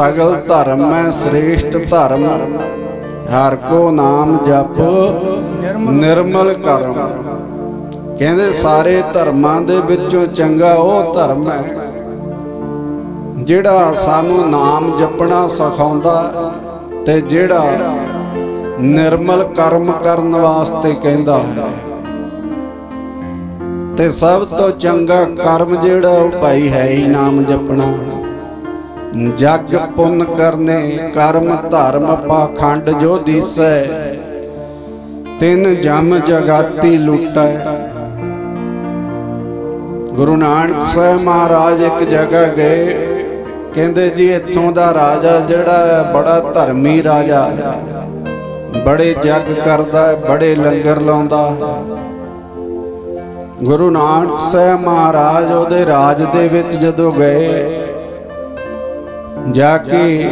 ਸਗਲ ਧਰਮ ਹੈ, ਸ੍ਰੇਸ਼ਟ ਧਰਮ। ਹਰ ਕੋ ਨਾਮ ਜਪ, ਨਿਰਮਲ ਕਰਮ। ਕਹਿੰਦੇ ਸਾਰੇ ਧਰਮਾਂ ਦੇ ਵਿੱਚੋਂ ਚੰਗਾ ਉਹ ਧਰਮ ਹੈ, ਜਿਹੜਾ ਸਾਨੂੰ ਨਾਮ ਜਪਣਾ ਸਿਖਾਉਂਦਾ ਤੇ ਜਿਹੜਾ ਨਿਰਮਲ ਕਰਮ ਕਰਨ ਵਾਸਤੇ ਕਹਿੰਦਾ ਹੈ। ਤੇ ਸਭ ਤੋਂ ਚੰਗਾ ਕਰਮ ਜਿਹੜਾ ਉਹ ਭਾਈ ਹੈ ਹੀ ਨਾਮ ਜਪਣਾ। ਜਗ ਪੁੰਨ ਕਰਨੇ, ਕਰਮ ਧਰਮ ਪਾਖੰਡ ਜੋ ਦੀਸੈ। ਤਿੰਨ ਜਮ ਜਗਾਤੀ ਲੁੱਟੈ। ਗੁਰੂ ਨਾਨਕ ਸਾਹਿਬ ਮਹਾਰਾਜ ਇੱਕ ਜਗ੍ਹਾ ਗਏ। ਕਹਿੰਦੇ ਜੀ, ਇੱਥੋਂ ਦਾ ਰਾਜਾ ਜਿਹੜਾ ਹੈ, ਬੜਾ ਧਰਮੀ ਰਾਜਾ। ਬੜੇ ਜਗ ਕਰਦਾ ਬੜੇ ਲੰਗਰ ਲਾਉਂਦਾ। ਗੁਰੂ ਨਾਨਕ ਸਾਹਿਬ ਮਹਾਰਾਜ ਉਹਦੇ ਰਾਜ ਦੇ ਵਿੱਚ ਜਦੋਂ ਗਏ ਜਾ ਕੇ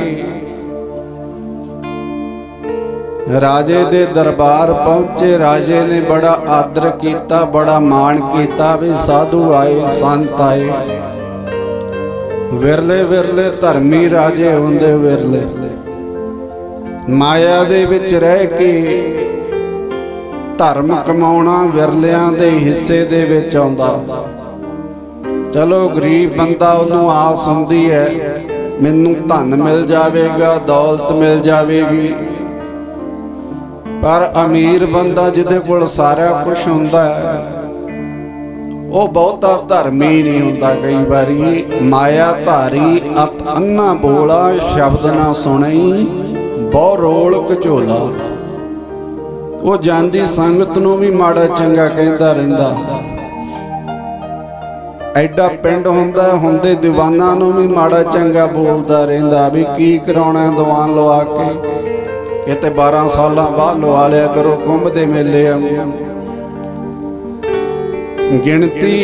ਰਾਜੇ ਦੇ ਦਰਬਾਰ ਪਹੁੰਚੇ। ਰਾਜੇ ਨੇ ਬੜਾ ਆਦਰ ਕੀਤਾ, ਬੜਾ ਮਾਣ ਕੀਤਾ ਵੀ ਸਾਧੂ ਆਏ, ਸੰਤ ਆਏ। ਵਿਰਲੇ ਵਿਰਲੇ ਧਰਮੀ ਰਾਜੇ ਹੁੰਦੇ ਵਿਰਲੇ। ਮਾਇਆ ਦੇ ਵਿੱਚ ਰਹਿ ਕੇ ਧਰਮ ਕਮਾਉਣਾ ਵਿਰਲਿਆਂ ਦੇ ਹਿੱਸੇ ਦੇ ਵਿੱਚ ਆਉਂਦਾ। ਚਲੋ, ਗਰੀਬ ਬੰਦਾ ਉਹਨੂੰ ਆਸ ਹੁੰਦੀ ਹੈ। ਮੈਨੂੰ ਧਨ ਮਿਲ ਜਾਵੇਗਾ ਦੌਲਤ ਮਿਲ ਜਾਵੇਗੀ। ਪਰ ਅਮੀਰ ਬੰਦਾ ਜਿਹਦੇ ਕੋਲ ਸਾਰਾ ਕੁਝ ਹੁੰਦਾ ਹੈ ਉਹ ਬਹੁਤਾ ਧਰਮੀ ਨਹੀਂ ਹੁੰਦਾ ਕਈ ਵਾਰੀ। ਮਾਇਆ ਧਾਰੀ ਅਤ ਅੰਨਾ ਬੋਲਾ ਸ਼ਬਦ ਨਾ ਸੁਣਈ ਬਹੁ ਰੋਲ ਕਝੋਲਾ ਉਹ ਜਾਂਦੀ ਸੰਗਤ ਨੂੰ ਵੀ ਮਾੜਾ ਚੰਗਾ ਕਹਿੰਦਾ ਰਹਿੰਦਾ। ਐਡਾ ਪਿੰਡ ਹੁੰਦਾ, ਹੁੰਦੇ ਦੀਵਾਨਾਂ ਨੂੰ ਵੀ ਮਾੜਾ ਚੰਗਾ ਬੋਲਦਾ ਰਹਿੰਦਾ ਵੀ ਕੀ ਕਰਾਉਣਾ ਦੀਵਾਨ ਲਵਾ ਕੇ। ਕਿਤੇ 12 ਸਾਲਾਂ ਬਾਅਦ ਲਵਾ ਲਿਆ ਕਰੋ ਕੁੰਭ ਦੇ ਮੇਲੇ ਵਾਂਗੂ। ਗਿਣਤੀ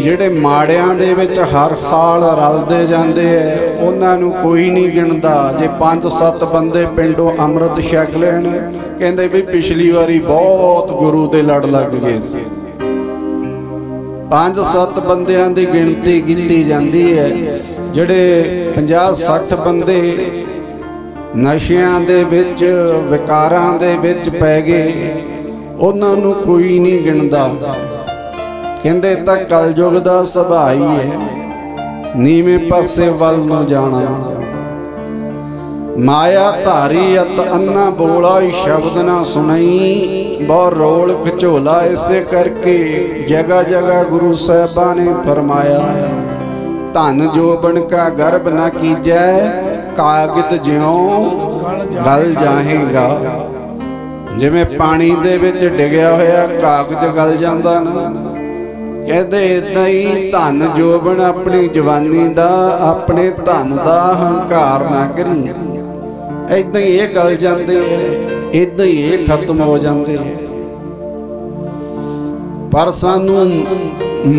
ਜਿਹੜੇ ਮਾੜਿਆਂ ਦੇ ਵਿੱਚ ਹਰ ਸਾਲ ਰਲਦੇ ਜਾਂਦੇ ਐ, ਉਹਨਾਂ ਨੂੰ ਕੋਈ ਨਹੀਂ ਗਿਣਦਾ। ਜੇ 5-7 ਬੰਦੇ ਪਿੰਡੋਂ ਅੰਮ੍ਰਿਤ ਛਕ ਲੈਣ, ਕਹਿੰਦੇ ਵੀ ਪਿਛਲੀ ਵਾਰੀ ਬਹੁਤ ਗੁਰੂ ਦੇ ਲੜ ਲੱਗ ਗਏ ਸੀ। ਪੰਜ ਸੱਤ ਬੰਦਿਆਂ ਦੀ ਗਿਣਤੀ ਕੀਤੀ ਜਾਂਦੀ ਹੈ, ਜਿਹੜੇ 50-60 ਬੰਦੇ ਨਸ਼ਿਆਂ ਦੇ ਵਿੱਚ, ਵਿਕਾਰਾਂ ਦੇ ਵਿੱਚ ਪੈ ਗਏ, ਉਹਨਾਂ ਨੂੰ ਕੋਈ ਨਹੀਂ ਗਿਣਦਾ। ਕਹਿੰਦੇ ਤਾਂ ਕਲਯੁਗ ਦਾ ਸੁਭਾਅ ਹੀ ਹੈ, ਨੀਵੇਂ ਪਾਸੇ ਵੱਲ ਨੂੰ ਜਾਣਾ। ਮਾਇਆ ਧਾਰੀ ਅਤ ਅੰਨਾ ਬੋਲਾ ਸ਼ਬਦ ਨਾ ਸੁਣਈ, ਬਹੁ ਰੋਲ ਖਚੋਲਾ ਇਸੇ ਕਰਕੇ ਜਗਾ ਜਗਾ ਗੁਰੂ ਸਾਹਿਬਾਂ ਨੇ ਫਰਮਾਇਆ। ਧਨ ਜੋਬਨ ਕਾ ਗਰਭ ਨਾ ਕੀਜੈ ਕਾਗਦ ਜਿਉ ਗਲ ਜਾਹੇਗਾ। ਜਿਵੇਂ ਪਾਣੀ ਦੇ ਵਿੱਚ ਡਿੱਗਿਆ ਹੋਇਆ ਕਾਗਜ਼ ਗਲ ਜਾਂਦਾ ਨਾ। ਕਹਿੰਦੇ ਇਦਾਂ ਹੀ ਧਨ ਜੋਬਨ ਆਪਣੀ ਜਵਾਨੀ ਦਾ, ਆਪਣੇ ਧਨ ਦਾ ਹੰਕਾਰ ਨਾ ਕਰੀ ਇਦਾਂ ਹੀ ਇਹ ਗਲ ਜਾਂਦੇ ਐ ਇਦਾਂ ਹੀ ਇਹ ਖਤਮ ਹੋ ਜਾਂਦੇ ਐ ਪਰ ਸਾਨੂੰ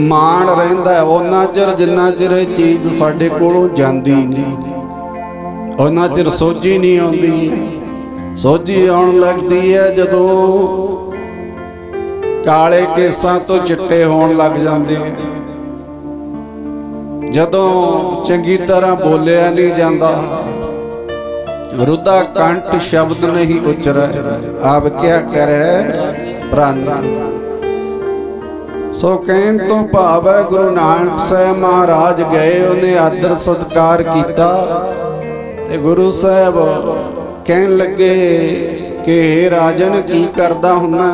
ਮਾਣ ਰਹਿੰਦਾ ਉਹਨਾਂ ਚਿਰ ਜਿੰਨਾ ਚਿਰ ਇਹ ਚੀਜ਼ ਸਾਡੇ ਕੋਲੋਂ ਜਾਂਦੀ ਨਹੀਂ ਉਹਨਾਂ ਚਿਰ ਸੋਝੀ ਨਹੀਂ ਆਉਂਦੀ। ਸੋਝੀ ਆਉਣ ਲੱਗਦੀ ਹੈ ਜਦੋਂ ਕਾਲੇ ਕੇਸਾਂ ਤੋਂ ਚਿੱਟੇ ਹੋਣ ਲੱਗ ਜਾਂਦੇ ਜਦੋਂ ਚੰਗੀ ਤਰ੍ਹਾਂ ਬੋਲਿਆ ਨਹੀਂ ਜਾਂਦਾ ਰੁਦਾ ਕੰਠ ਸ਼ਬਦ ਨਹੀਂ ਉਚਰੈ ਆਪ ਕਿਆ ਕਰੈ ਪ੍ਰਾਨ। ਸੋ ਕਹਿਣ ਤੋਂ ਭਾਵ ਹੈ ਗੁਰੂ ਨਾਨਕ ਸਾਹਿਬ ਮਹਾਰਾਜ ਗਏ ਉਹਨੇ ਆਦਰ ਸਤਕਾਰ ਕੀਤਾ ਤੇ ਗੁਰੂ ਸਾਹਿਬ ਕਹਿਣ ਲੱਗੇ ਕਿ ਰਾਜਨ ਕੀ ਕਰਦਾ ਹੁੰਦਾ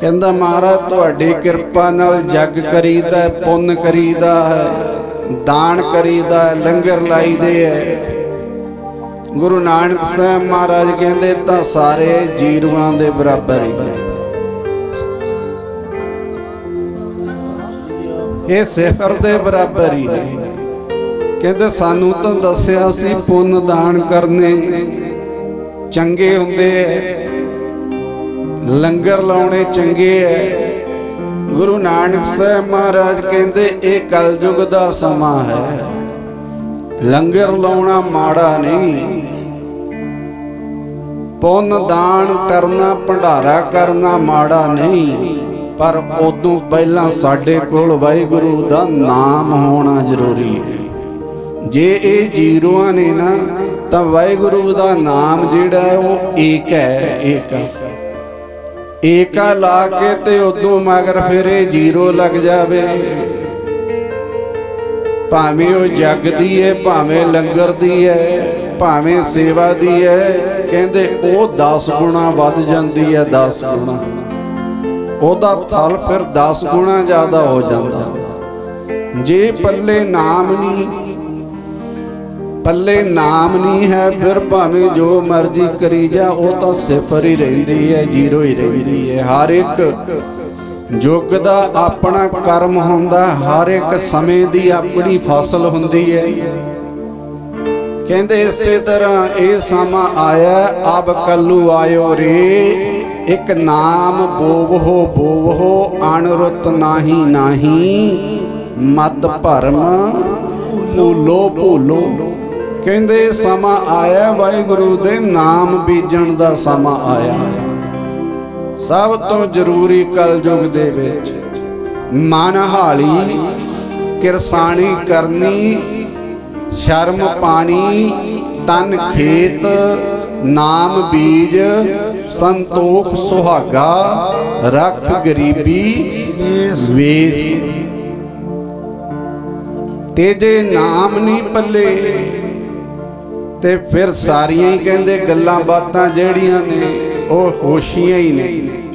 ਕਹਿੰਦਾ ਮਹਾਰਾਜ ਤੁਹਾਡੀ ਕਿਰਪਾ ਨਾਲ ਜਗ ਕਰੀਦਾ ਹੈ, ਪੁੰਨ ਕਰੀਦਾ ਹੈ ਦਾਨ ਕਰੀਦਾ ਹੈ, ਲੰਗਰ ਲਾਈਦੇ ਹੈ ਗੁਰੂ ਨਾਨਕ ਸਾਹਿਬ ਮਹਾਰਾਜ ਕਹਿੰਦੇ, ਤਾਂ ਸਾਰੇ ਜੀਰਵਾਂ ਦੇ ਬਰਾਬਰ ਹੀ ਨੇ। ਇਹ ਸਿਫਰ ਦੇ ਬਰਾਬਰ ਹੀ ਨੇ। ਕਹਿੰਦੇ, ਸਾਨੂੰ ਤਾਂ ਦੱਸਿਆ ਸੀ ਪੁੰਨ ਦਾਨ ਕਰਨੇ। ਚੰਗੇ ਹੁੰਦੇ ਐ। ਲੰਗਰ ਲਾਉਣੇ ਚੰਗੇ ਐ। ਗੁਰੂ ਨਾਨਕ ਸਾਹਿਬ ਮਹਾਰਾਜ ਕਹਿੰਦੇ, ਇਹ ਕਲਯੁਗ ਦਾ ਸਮਾਂ ਹੈ। ਲੰਗਰ ਲਾਉਣਾ ਮਾੜਾ ਨਹੀਂ। ਪੁੰਨ ਦਾਨ ਕਰਨਾ, ਭੰਡਾਰਾ ਕਰਨਾ ਮਾੜਾ ਨਹੀਂ। ਪਰ ਉਦੋਂ ਪਹਿਲਾਂ ਸਾਡੇ ਕੋਲ ਵਾਹਿਗੁਰੂ ਦਾ ਨਾਮ ਹੋਣਾ ਜ਼ਰੂਰੀ ਹੈ। ਜੇ ਇਹ ਜੀਰੋਆਂ ਨੇ ਨਾ, ਤਾਂ ਵਾਹਿਗੁਰੂ ਦਾ ਨਾਮ ਜਿਹੜਾ ਹੈ ਉਹ ਏਕ ਹੈ, ਏਕ। ਏਕਾ ਲਾ ਕੇ ਤੇ ਉਦੋਂ ਮਗਰ ਫਿਰ ਇਹ ਜੀਰੋ ਲੱਗ ਜਾਵੇ। ਭਾਵੇਂ ਉਹ ਜੱਗ ਦੀ ਹੈ ਭਾਵੇਂ ਲੰਗਰ ਦੀ ਹੈ ਭਾਵੇਂ ਸੇਵਾ ਦੀ ਹੈ ਕਹਿੰਦੇ ਉਹ 10 ਗੁਣਾ ਵੱਧ ਜਾਂਦੀ ਹੈ 10 ਗੁਣਾ। ਉਹਦਾ ਫਲ ਫਿਰ 10 ਗੁਣਾ ਜ਼ਿਆਦਾ ਹੋ ਜਾਂਦਾ। ਜੇ ਪੱਲੇ ਨਾਮ ਨਹੀਂ, ਪੱਲੇ ਨਾਮ ਨਹੀਂ ਹੈ, ਫਿਰ ਭਾਵੇਂ ਜੋ ਮਰਜ਼ੀ ਕਰੀ ਜਾ, ਉਹ ਤਾਂ ਸਿਫਰ ਹੀ ਰਹਿੰਦੀ ਹੈ ਜ਼ੀਰੋ ਹੀ ਰਹਿੰਦੀ ਹੈ ਹਰ ਇੱਕ ਯੁੱਗ ਦਾ ਆਪਣਾ ਕਰਮ ਹੁੰਦਾ, ਹਰ ਇੱਕ ਸਮੇਂ ਦੀ ਆਪਣੀ ਫਸਲ ਹੁੰਦੀ ਹੈ। ਕਹਿੰਦੇ ਇਸੇ ਤਰ੍ਹਾਂ ਇਹ ਸਮਾਂ ਆਇਆ, ਅਬ ਕੱਲੂ ਆਇਓ ਰੇ, ਇੱਕ ਨਾਮ ਬੋਵਹੋ ਬੋਵਹੋ ਅਣਰੁੱਤ ਨਾਹੀ ਨਾਹੀ ਮਦ ਭਰਮ ਭੂਲੋ ਭੂਲੋ। ਕਹਿੰਦੇ ਸਮਾਂ ਆਇਆ, ਵਾਹਿਗੁਰੂ ਦੇ ਨਾਮ ਬੀਜਣ ਦਾ ਸਮਾਂ ਆਇਆ। ਸਭ ਤੋਂ ਜ਼ਰੂਰੀ ਕਲਯੁਗ ਦੇ ਵਿੱਚ ਮਨ ਹਾਲੀ, ਕਿਰਸਾਣੀ ਕਰਨੀ, ਸ਼ਰਮ ਪਾਣੀ, ਤਨ ਖੇਤ, ਨਾਮ ਬੀਜ, ਸੰਤੋਖ ਸੁਹਾਗਾ, ਰੱਖ ਗਰੀਬੀ, ਵੇਸ। ਤੇ ਜੇ ਨਾਮ ਨਹੀਂ ਪੱਲੇ, ਤੇ ਫਿਰ ਸਾਰੀਆਂ ਹੀ ਕਹਿੰਦੇ ਗੱਲਾਂ ਬਾਤਾਂ ਜਿਹੜੀਆਂ ਨੇ ਉਹ ਹੋਸ਼ੀਆਂ ਹੀ ਨੇ।